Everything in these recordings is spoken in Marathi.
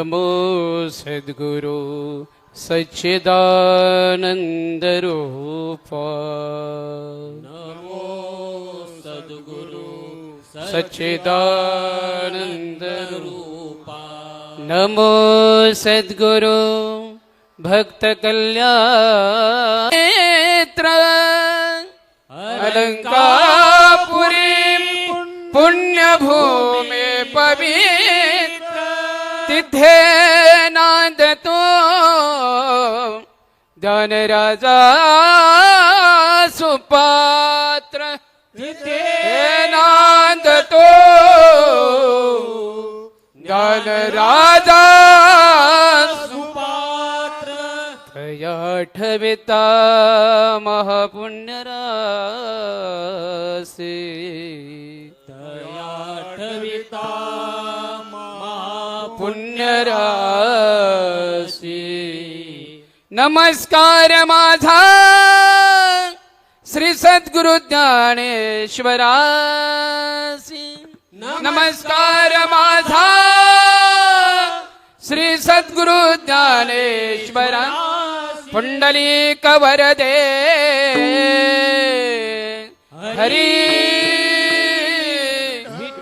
नमो सद्गुरु सचिदा नमो सद्गुरु सचिदनन्द नमो सद्गुरु भक्त अलङ्कापुरीं पुण्यभूमे भूमे सिद्धे नांद तो धनराजा सुपात्र. सिद्धे नांद तो धनराजा सुपात्र. तया ठविता महापुण्यरासे रासी नमस्कार माझा। श्री सद्गुरु ज्ञानेश्वरासी। नमस्कार माझा। श्री सद्गुरु ज्ञानेश्वरा कवर दे हरी।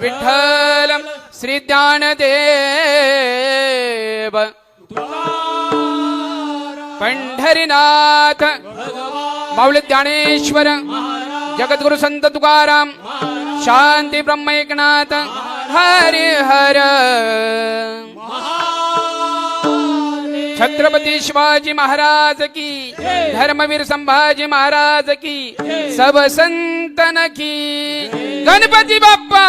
विठ्ठल श्री ज्ञानदेव पंढरीनाथ। माऊली ज्ञानेश्वर जगद्गुरु संत तुकाराम। शांती ब्रह्म एकनाथ। हरि हर। छत्रपती शिवाजी महाराज की। धर्मवीर संभाजी महाराज की। सब संतन की। गणपती बाप्पा।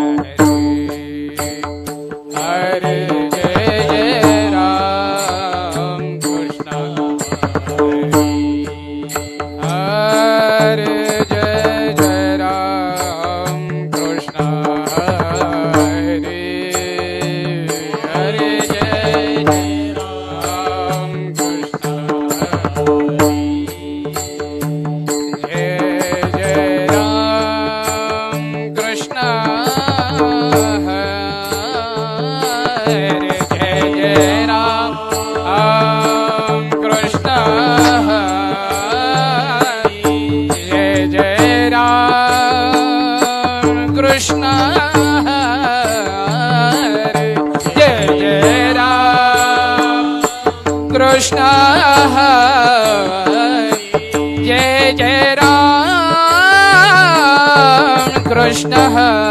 कृष्ण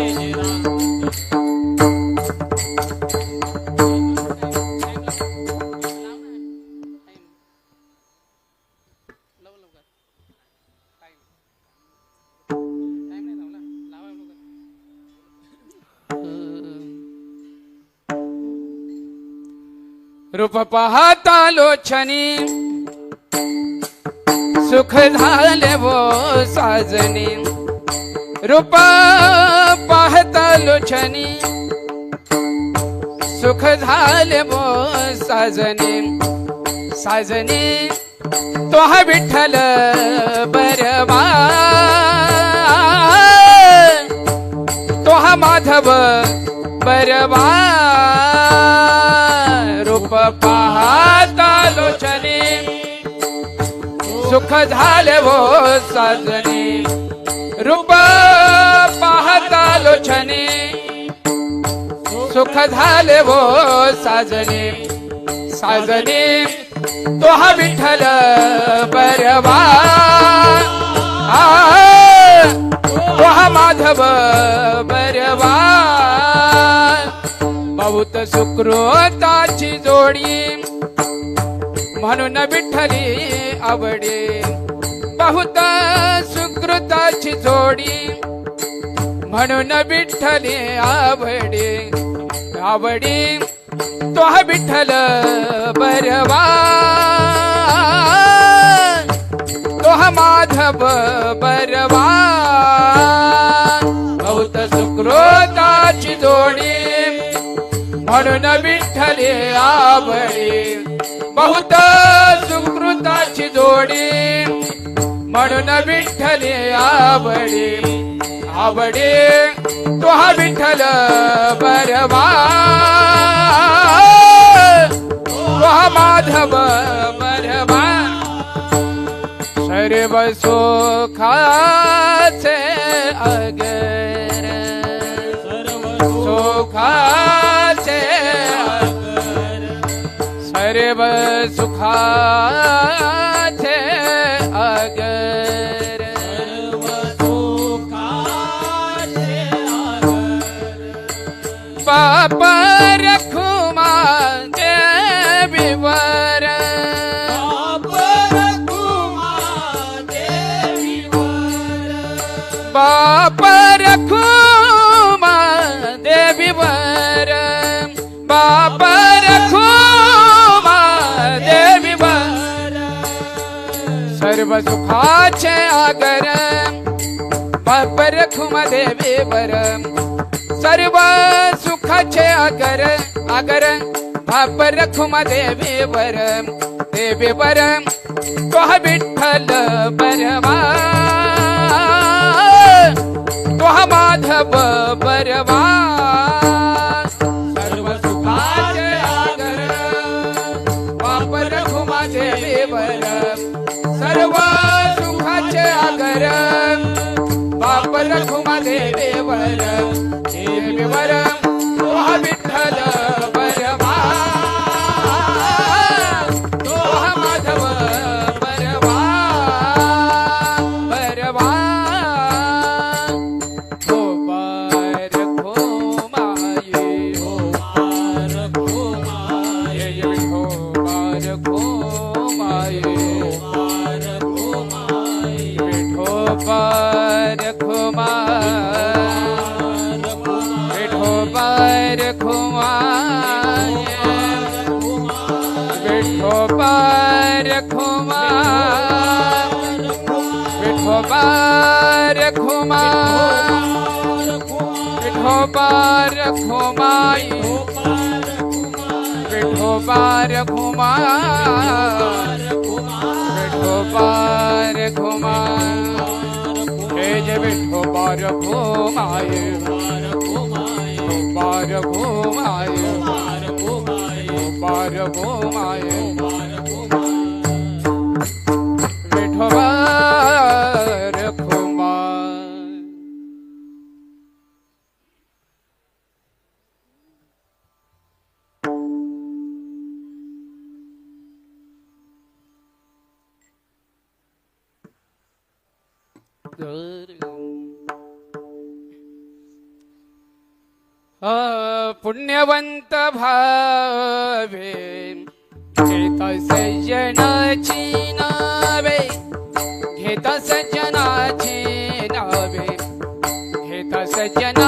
रूप पाहता लोचनी सुख झाले वो साजनी. रूप पाहता लोचनी सुख झाले वो साजनी. साजनी तो हा विठ्ठल बरवा. तो हा माधव बरवा. सुख झाले वो साजनी. रूप पाहता लोचनी सुख झाले वो साजनी. साजनी तो हा विठ्ठल बरवा तो हा माधव बरवा बहुत सुकृताची जोडी. म्हणून विठ्ठली आवडे. बहुत सुकृताची जोडी. म्हणून विठ्ठली आवडे. आवडी तो हा विठ्ठल बरवा तो हा माधव बरवा बहुत सुकृताची जोडी. म्हणून विठ्ठले आवडी बहुत सुकृताची जोडी. म्हणून विठ्ठले आवडी आवडी तो हा विठ्ठल बरवा. तो हा माधव बरवा. सर्व सुखाचे अगर सुखाचे देव सुखाचे सर्व सुखाचे आगर परखुम रखुमा देवीवर सर्व सुखाचे आगर। आगर बाप रखुमा देवीवर देवे तो हा विठ्ठल बरवा तो माधव પર ખુમાર બેઠો પર ખુમાર બેઠો પર ખુમાર બેઠો પર ખુમાર બેઠો પર ખુમાઈ બેઠો પર ખુમાર બેઠો પર ખુમાર घुमा बार भो विठो बार भो पार बार भो घुमाये पुण्यवंत भावे घेत सज्जनाची नावे घेत सज्जनाची नावे घेत सज्जन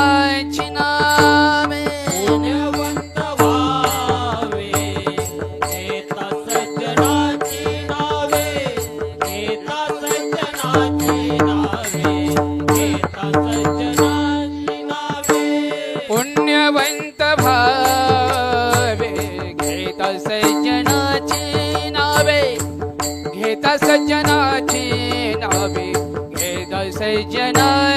घेत सज्जनाची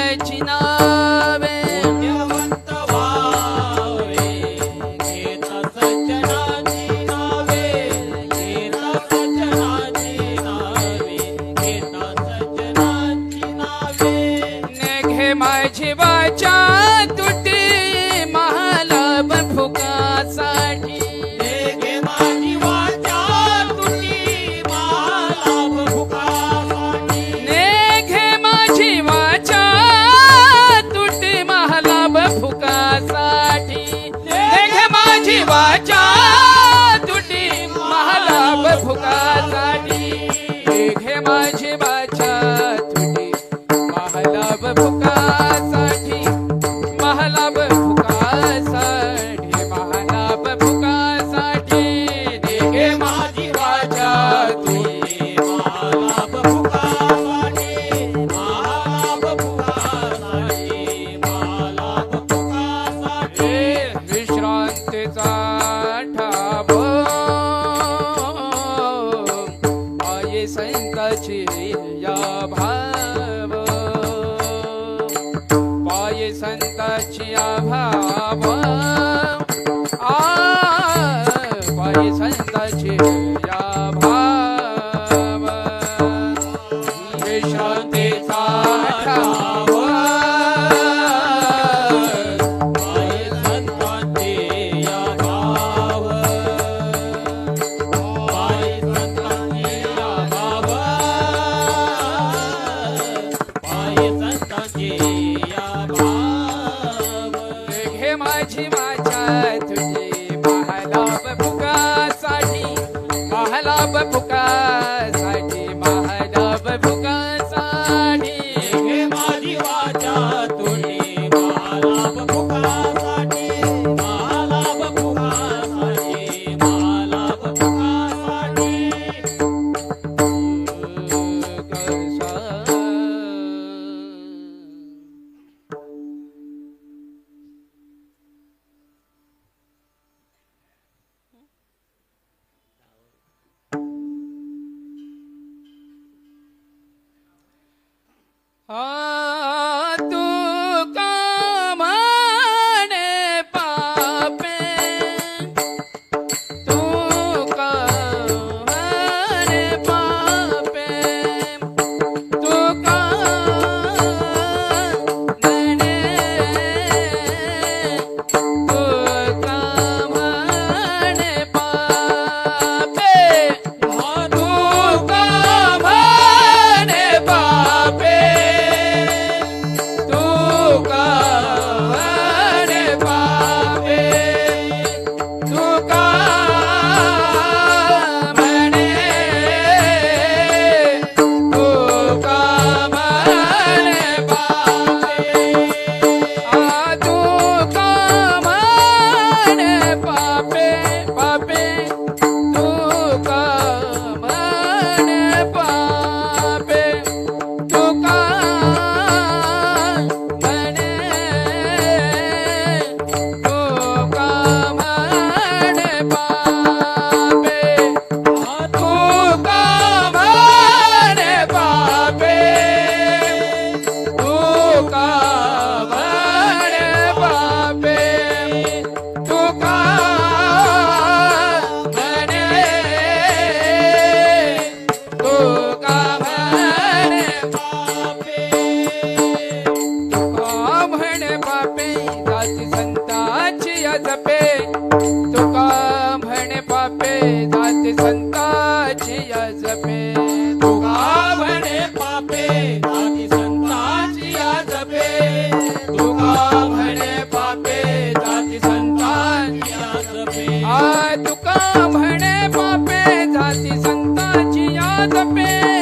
तुका म्हणे बापे जाती संताची याद पे.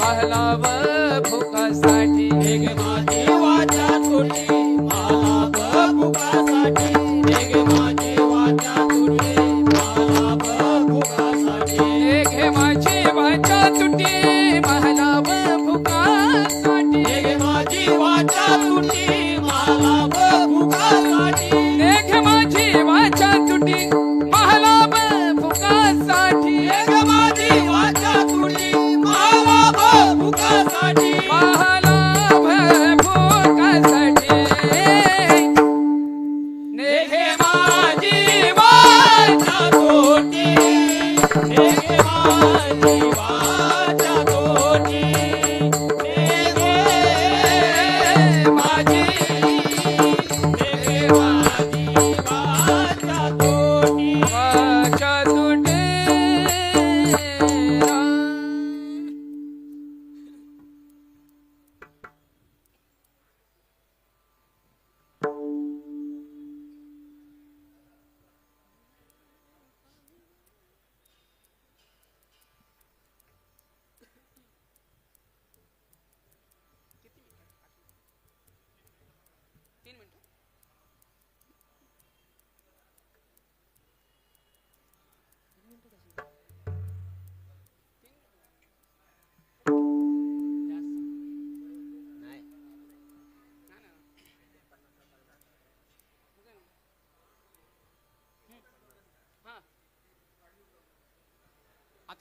बहलाव फुकासाठी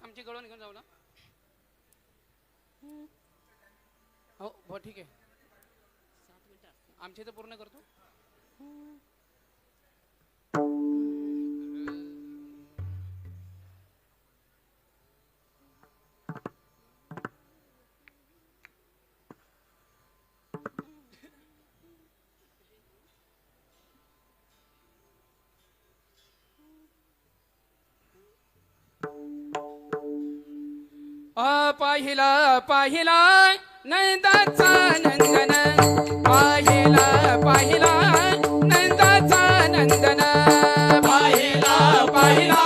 आमची गळवण घेऊन जाऊ ना? हो हो ठीक आहे. आमची तर पूर्ण करतो. पाहिला पाहिला नंदाचा नंदन. पाहिला पाहिला नंदाचा नंदन. पाहिला पाहिला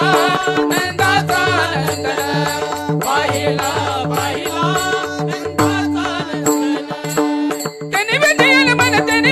नंदाचा नंदन. पाहिला पाहिला त्याने भेटेल त्याने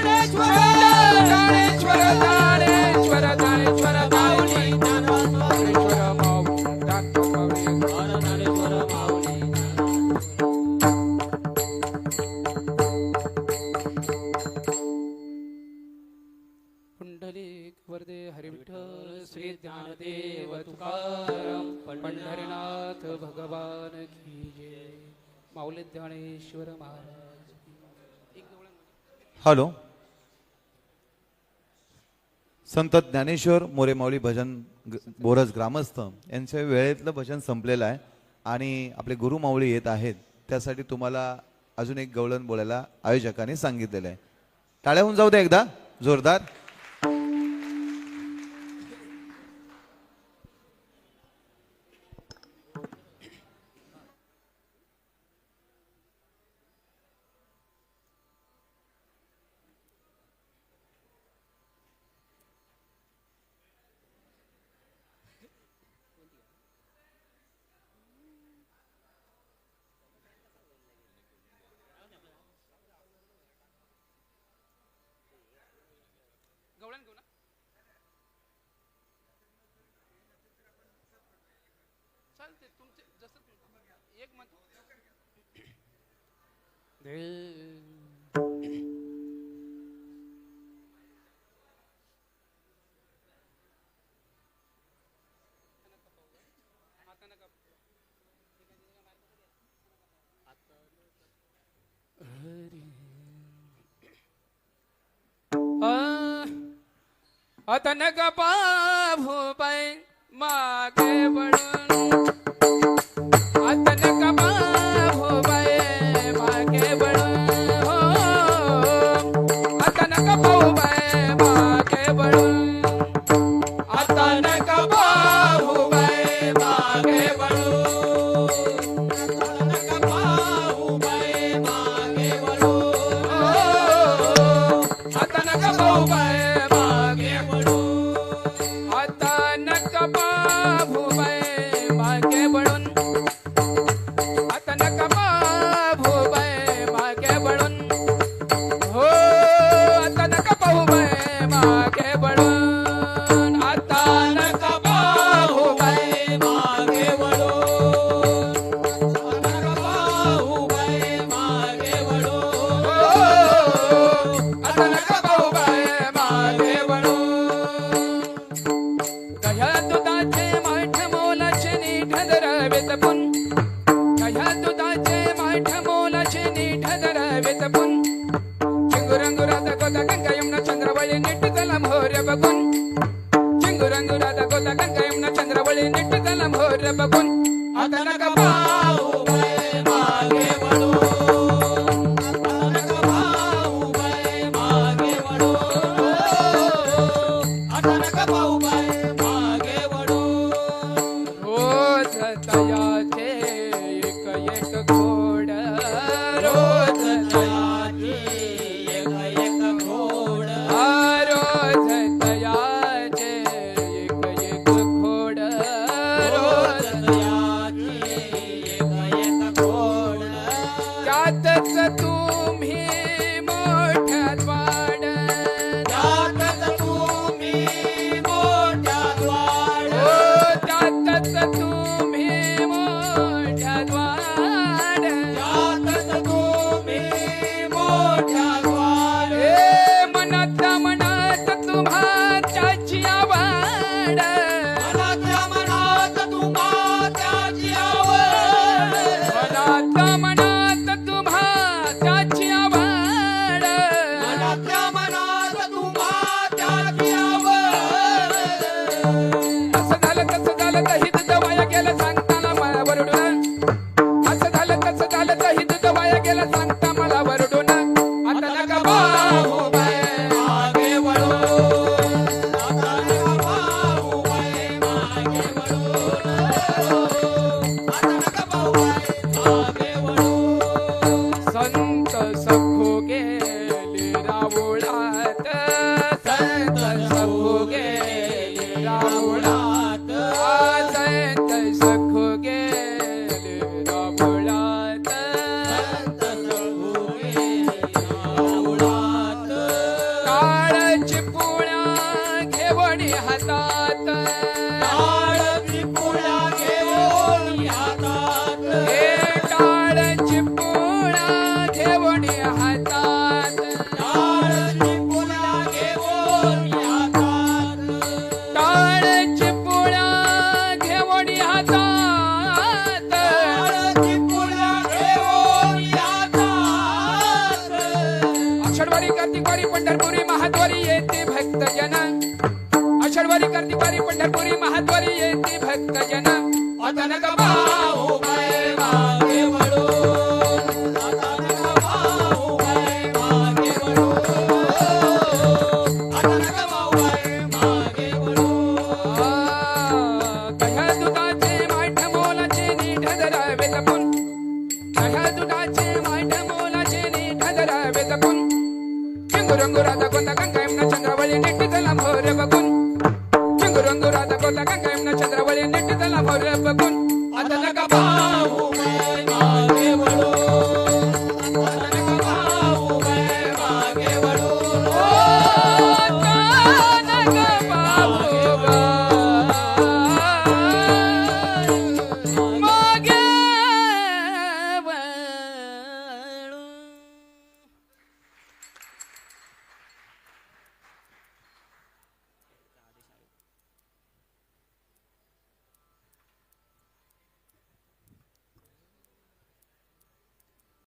हॅलो. संत ज्ञानेश्वर मोरेमावळी भजन बोरस ग्रामस्थ यांच्या वेळेतलं भजन संपलेलं आहे आणि आपले गुरु माऊली येत आहेत त्यासाठी तुम्हाला अजून एक गवळण बोलायला आयोजकांनी सांगितलेलं आहे. टाळ्याहून जाऊ दे एकदा जोरदार. अतन पाभू पै मागे बड़ murder.